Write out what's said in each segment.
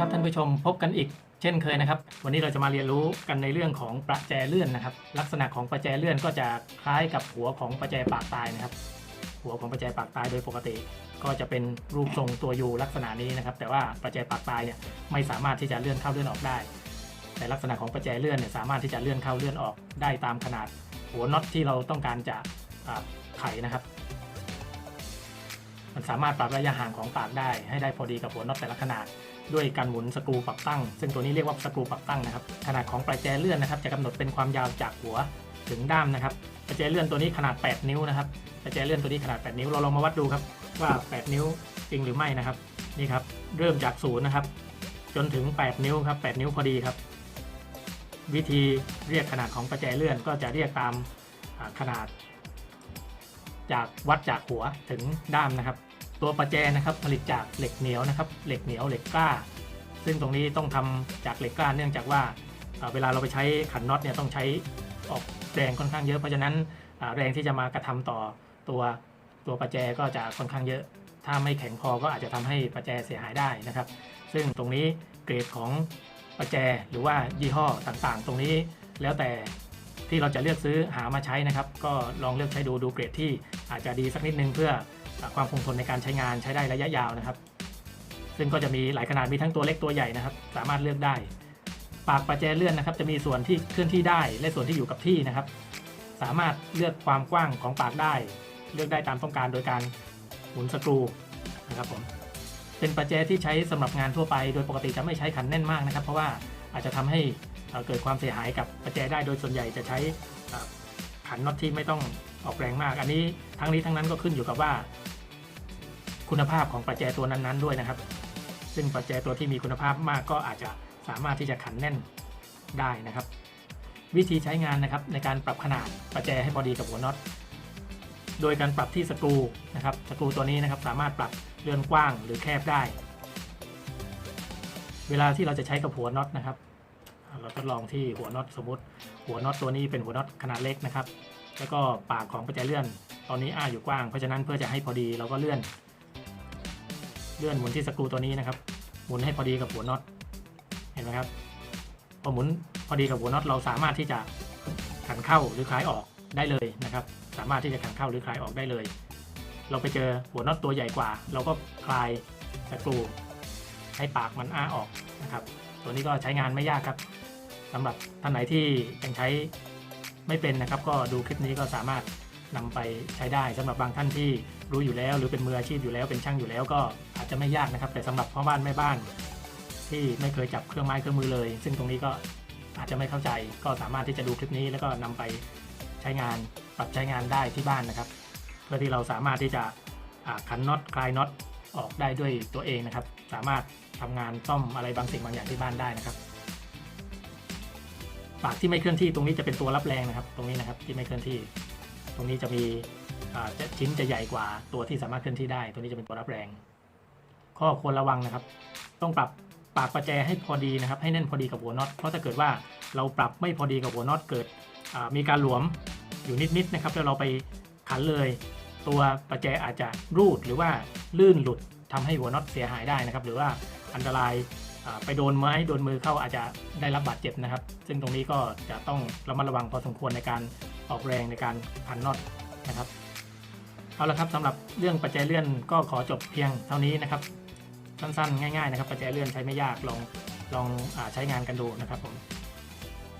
ครับท่านผู้ชมพบกันอีกเช่นเคยนะครับ วันนี้เราจะมาเรียนรู้กันในเรื่องของประแจเลื่อนนะครับ ลักษณะของประแจเลื่อนก็จะคล้ายกับหัวของประแจปากตายนะครับ หัวของประแจปากตายโดยปกติ ก็จะเป็นรูปทรงตัวยูลักษณะนี้นะครับ แต่ว่าประแจปากตายเนี่ยไม่สามารถที่จะเลื่อนเข้าเลื่อนออกได้ แต่ลักษณะของประแจเลื่อนเนี่ยสามารถที่จะเลื่อนเข้าเลื่อนออกได้ตามขนาด หัวน็อตที่เราต้องการจะไขนะครับ มันสามารถปรับระยะห่างของปากได้ ให้ได้พอดีกับหัวน็อตแต่ละขนาด ด้วยการหมุนสกรูปรับตั้ง ซึ่งตัวนี้เรียกว่าสกรูปรับตั้งนะครับ ขนาดของประแจเลื่อนนะครับ จะกำหนดเป็นความยาวจากหัวถึงด้ามนะครับประแจเลื่อนตัวนี้ขนาด 8 นิ้วนะครับประแจเลื่อนตัวนี้ขนาด 8 นิ้ว เราลองมาวัดดูครับว่า 8 นิ้วจริงหรือไม่นะครับ นี่ครับ เริ่มจากศูนย์นะครับ จนถึง 8 นิ้วครับ 8 นิ้วพอดีครับ วิธีเรียกขนาดของประแจเลื่อนก็จะเรียกตามขนาด จากวัดจากหัวถึงด้ามนะครับ ตัวประแจนะครับผลิตจากเหล็กเหนียวนะครับเหล็กเหนียวเหล็กกล้า ซึ่งตรงนี้ต้องทำจากเหล็กกล้าเนื่องจากว่าเวลาเราไปใช้ขันน็อตเนี่ยต้องใช้ออกแรงค่อนข้างเยอะ เพราะฉะนั้นแรงที่จะมากระทำต่อตัวตัวประแจก็จะค่อนข้างเยอะ ถ้าไม่แข็งพอก็อาจจะทำให้ประแจเสียหายได้นะครับ ซึ่งตรงนี้เกรดของประแจหรือว่ายี่ห้อต่างๆ ตรงนี้แล้วแต่ ที่เราจะเลือกซื้อหามาใช้นะครับ ก็ลองเลือกใช้ดูดูเกรดที่อาจจะดีสักนิดนึงเพื่อความคงทนในการใช้งานใช้ได้ระยะยาวนะครับ ซึ่งก็จะมีหลายขนาดมีทั้งตัวเล็กตัวใหญ่นะครับ สามารถเลือกได้ ปากประแจเลื่อนนะครับ จะมีส่วนที่เคลื่อนที่ได้และส่วนที่อยู่กับที่นะครับ สามารถเลือกความกว้างของปากได้ เลือกได้ตามต้องการโดยการหมุนสกรูนะครับผมเป็นประแจที่ใช้สำหรับงานทั่วไป โดยปกติจะไม่ใช้ขันแน่นมากนะครับ เพราะว่า อาจจะทำให้เกิดความเสียหายกับประแจได้โดยส่วนใหญ่จะใช้ขันน็อตที่ไม่ต้องออกแรงมาก อันนี้ทั้งนี้ทั้งนั้นก็ขึ้นอยู่กับว่า คุณภาพของประแจตัวนั้นๆด้วยนะครับ ซึ่งประแจตัวที่มีคุณภาพมากก็อาจจะสามารถที่จะขันแน่นได้นะครับ วิธีใช้งานนะครับในการปรับขนาดประแจให้พอดีกับหัวน็อตโดยการปรับที่สกรูนะครับสกรูตัวนี้นะครับสามารถปรับเลื่อนกว้างหรือแคบได้ เวลาที่เราจะใช้กับหัวน็อตนะครับ เราทดลองที่หัวน็อตสมมติ หัวน็อตตัวนี้เป็นหัวน็อตขนาดเล็กนะครับ แล้วก็ปากของประแจเลื่อน ตอนนี้อ้าอยู่กว้าง เพราะฉะนั้นเพื่อจะให้พอดีเราก็เลื่อน เลื่อนหมุนที่สกรูตัวนี้นะครับ หมุนให้พอดีกับหัวน็อต เห็นไหมครับ พอหมุนพอดีกับหัวน็อตเราสามารถที่จะขันเข้าหรือคลายออกได้เลยนะครับ สามารถที่จะขันเข้าหรือคลายออกได้เลย เราไปเจอหัวน็อตตัวใหญ่กว่า เราก็คลายสกรู ให้ปากมันอ้าออกนะครับ ตัวนี้ก็ใช้งานไม่ยากครับสำหรับท่านไหนที่ยังใช้ไม่เป็นนะครับ ก็ดูคลิปนี้ก็สามารถนำไปใช้ได้สำหรับบางท่านที่รู้อยู่แล้ว หรือเป็นมืออาชีพอยู่แล้วเป็นช่างอยู่แล้วก็อาจจะไม่ยากนะครับ แต่สำหรับพ่อบ้านแม่บ้าน ที่ไม่เคยจับเครื่องไม้เครื่องมือเลย ซึ่งตรงนี้ก็อาจจะไม่เข้าใจก็สามารถที่จะดูคลิปนี้แล้วก็นำไปใช้งานปรับใช้งานได้ที่บ้านนะครับ เพื่อที่เราสามารถที่จะขันน็อตคลายน็อตออกได้ด้วยตัวเองนะครับ สามารถทำงานซ่อมอะไรบางสิ่งบางอย่างที่บ้านได้นะครับ ปากที่ไม่เคลื่อนที่ตรงนี้จะเป็นตัวรับแรงนะครับ ตรงนี้นะครับที่ไม่เคลื่อนที่ ตรงนี้จะมีจะชิ้นจะใหญ่กว่าตัวที่สามารถเคลื่อนที่ได้ ตัวนี้จะเป็นตัวรับแรง ข้อควรระวังนะครับ ต้องปรับปากประแจให้พอดีนะครับ ให้แน่นพอดีกับหัวน็อตเพราะถ้าเกิดว่าเราปรับไม่พอดีกับหัวน็อตเกิดมีการหลวมอยู่นิดๆนะครับแล้วเราไปขันเลย ตัวประแจอาจจะรูดหรือว่าลื่นหลุด ทำให้หัวน็อตเสียหายได้นะครับ หรือว่าอันตรายไปโดนไม้โดนมือเข้าอาจจะได้รับบาดเจ็บนะครับ ซึ่งตรงนี้ก็จะต้องระมัดระวังพอสมควรในการออกแรงในการพันน็อตนะครับเอาละครับสำหรับเรื่องประแจเลื่อนก็ขอจบเพียงเท่านี้นะครับสั้นๆ ง่ายๆนะครับประแจเลื่อนใช้ไม่ยากลองลองอใช้งานกันดูนะครับผม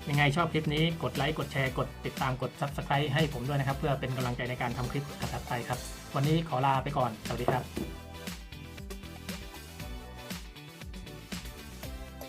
ยังไงชอบคลิปนี้กดไลค์กดแชร์กดติดตามกด Subscribe ให้ผมด้วยนะครับ เพื่อเป็นกำลังใจในการทำคลิปถัดไปครับ วันนี้ขอลาไปก่อน สวัสดีครับ